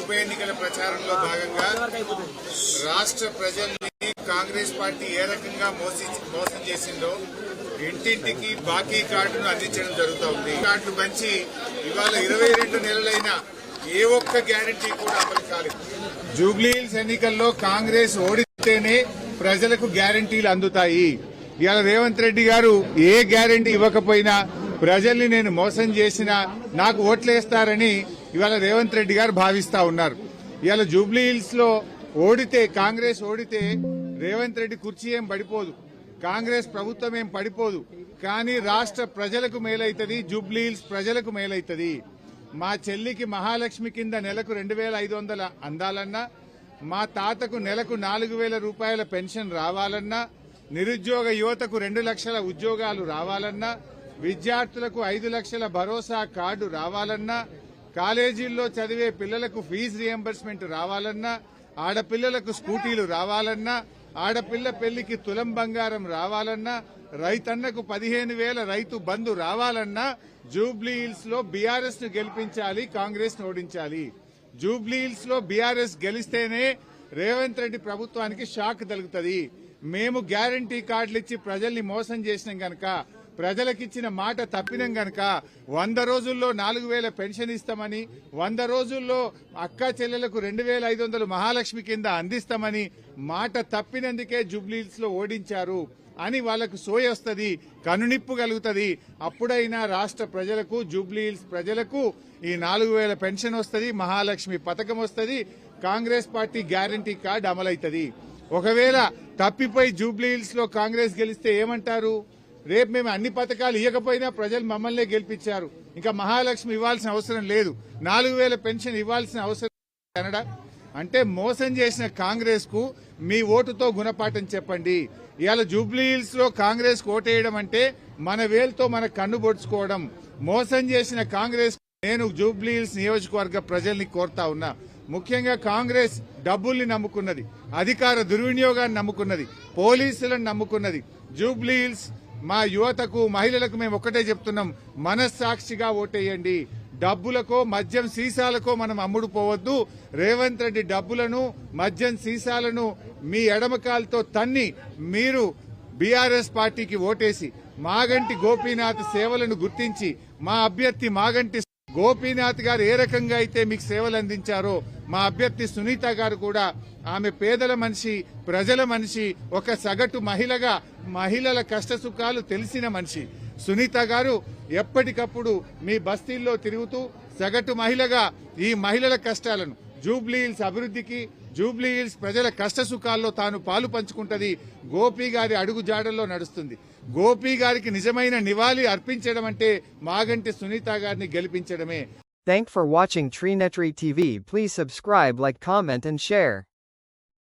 ఉప ఎన్నికల ప్రచారంలో భాగంగా రాష్ట్ర ప్రజల్ని కాంగ్రెస్ పార్టీ ఏ రకంగా మోసం చేసిందో ఇంటింటికి బాకీ కార్డును అందించడం జరుగుతోంది. కార్డులు మంచి ఇవాళ ఇరవై రెండు నెలలైన ఏ ఒక్క గ్యారంటీ కూడా అమలు కాలేదు. జూబ్లీహిల్స్ ఎన్నికల్లో కాంగ్రెస్ ఓడితేనే ప్రజలకు గ్యారంటీలు అందుతాయి. ఇవాళ రేవంత్ రెడ్డి గారు ఏ గ్యారంటీ ఇవ్వకపోయినా ప్రజల్ని నేను మోసం చేసినా నాకు ఓట్లేస్తారని ఇవాళ రేవంత్ రెడ్డి గారు భావిస్తా ఉన్నారు. ఇవాళ జూబ్లీ హిల్స్లో ఓడితే కాంగ్రెస్ ఓడితే రేవంత్ రెడ్డి కుర్చీ ఏం పడిపోదు. కాంగ్రెస్ ప్రభుత్వం ఏం పడిపోదు. కానీ రాష్ట్ర ప్రజలకు మేలైతుంది జూబ్లీ హిల్స్ ప్రజలకు మేలైతుంది. మా చెల్లికి మహాలక్ష్మి కింద నెలకు రెండు వేల ఐదు వందల అందాలన్నా మా తాతకు నెలకు నాలుగు వేల రూపాయల పెన్షన్ రావాలన్నా నిరుద్యోగ యువతకు రెండు లక్షల ఉద్యోగాలు రావాలన్నా విద్యార్థులకు ఐదు లక్షల భరోసా కార్డు రావాలన్నా కాలేజీల్లో చదివే పిల్లలకు ఫీజు రియంబర్స్మెంట్ రావాలన్నా ఆడపిల్లలకు స్కూటీలు రావాలన్నా ఆడపిల్ల పెళ్ళికి తులం బంగారం రావాలన్నా రైతన్నకు పదిహేను వేల రైతు బంధు రావాలన్నా జూబ్లీ హిల్స్లో బీఆర్ఎస్ను గెలిపించాలి కాంగ్రెస్ను ఓడించాలి. జూబ్లీ హిల్స్లో బీఆర్ఎస్ గెలిస్తేనే రేవంత్ రెడ్డి ప్రభుత్వానికి షాక్ తగులుతుంది. మేము గ్యారంటీ కార్డులు ఇచ్చి ప్రజల్ని మోసం చేసినాం గనక ప్రజలకిచ్చిన మాట తప్పినం గనక వంద రోజుల్లో నాలుగు వేల పెన్షన్ ఇస్తామని వంద రోజుల్లో అక్క చెల్లెలకు రెండు వేల ఐదు వందలు మహాలక్ష్మి కింద అందిస్తామని మాట తప్పినందుకే జూబ్లీహిల్స్లో ఓడించారు అని వాళ్ళకు సోయ వస్తుంది కనునిప్పు కలుగుతుంది. అప్పుడైనా రాష్ట్ర ప్రజలకు జూబ్లీహిల్స్ ప్రజలకు ఈ నాలుగు వేల పెన్షన్ వస్తుంది మహాలక్ష్మి పథకం వస్తుంది కాంగ్రెస్ పార్టీ గ్యారంటీ కార్డు అమలవుతుంది ఒకవేళ తప్పిపోయి జూబ్లీహిల్స్లో కాంగ్రెస్ గెలిస్తే ఏమంటారు? రేపు మేము అన్ని పథకాలు ఇవ్వకపోయినా ప్రజలు మమ్మల్నే గెలిపించారు. ఇంకా మహాలక్ష్మి ఇవ్వాల్సిన అవసరం లేదు. నాలుగు వేల పెన్షన్ ఇవ్వాల్సిన అవసరం కనడా అంటే మోసం చేసిన కాంగ్రెస్కు మీ ఓటుతో గుణపాఠం చెప్పండి. ఇవాళ జూబ్లీహిల్స్లో కాంగ్రెస్ ఓటేయడం అంటే మన వేలుతో మన కన్ను పొడుచుకోవడం మోసం చేసిన కాంగ్రెస్ నేను జూబ్లీహిల్స్ నియోజకవర్గ ప్రజల్ని కోరుతా ఉన్నా. ముఖ్యంగా కాంగ్రెస్ డబ్బుల్ని నమ్ముకున్నది అధికార దుర్వినియోగాన్ని నమ్ముకున్నది పోలీసులను నమ్ముకున్నది జూబ్లీహిల్స్ మా యువతకు మహిళలకు మేము ఒక్కటే చెప్తున్నాం మనస్సాక్షిగా ఓటేయండి. డబ్బులకో మద్యం సీసాలకో మనం అమ్ముడు పోవద్దు రేవంత్ రెడ్డి డబ్బులను మద్యం సీసాలను మీ ఎడమకాలతో తన్ని మీరు బీఆర్ఎస్ పార్టీకి ఓటేసి మాగంటి గోపీనాథ్ సేవలను గుర్తించి మా అభ్యర్థి మాగంటి గోపీనాథ్ గారు ఏ రకంగా అయితే మీకు సేవలు అందించారో మా అభ్యర్థి సునీత గారు కూడా ఆమె పేదల మనిషి ప్రజల మనిషి ఒక సగటు మహిళగా మహిళల కష్ట సుఖాలు తెలిసిన మనిషి. సునీత గారు ఎప్పటికప్పుడు మీ బస్తీల్లో తిరుగుతూ సగటు మహిళగా ఈ మహిళల కష్టాలను జూబ్లీ హిల్స్ అభివృద్ధికి జూబ్లీ హిల్స్ ప్రజల కష్ట సుఖాల్లో తాను పాలు పంచుకుంటది. గోపి గారి అడుగు జాడల్లో నడుస్తుంది. గోపి గారికి నిజమైన నివాళి అర్పించడం అంటే మాగంటి సునీత గారిని గెలిపించడమే. థ్యాంక్ ఫర్ వాచింగ్ ట్రీ Treenetry TV please subscribe like comment and share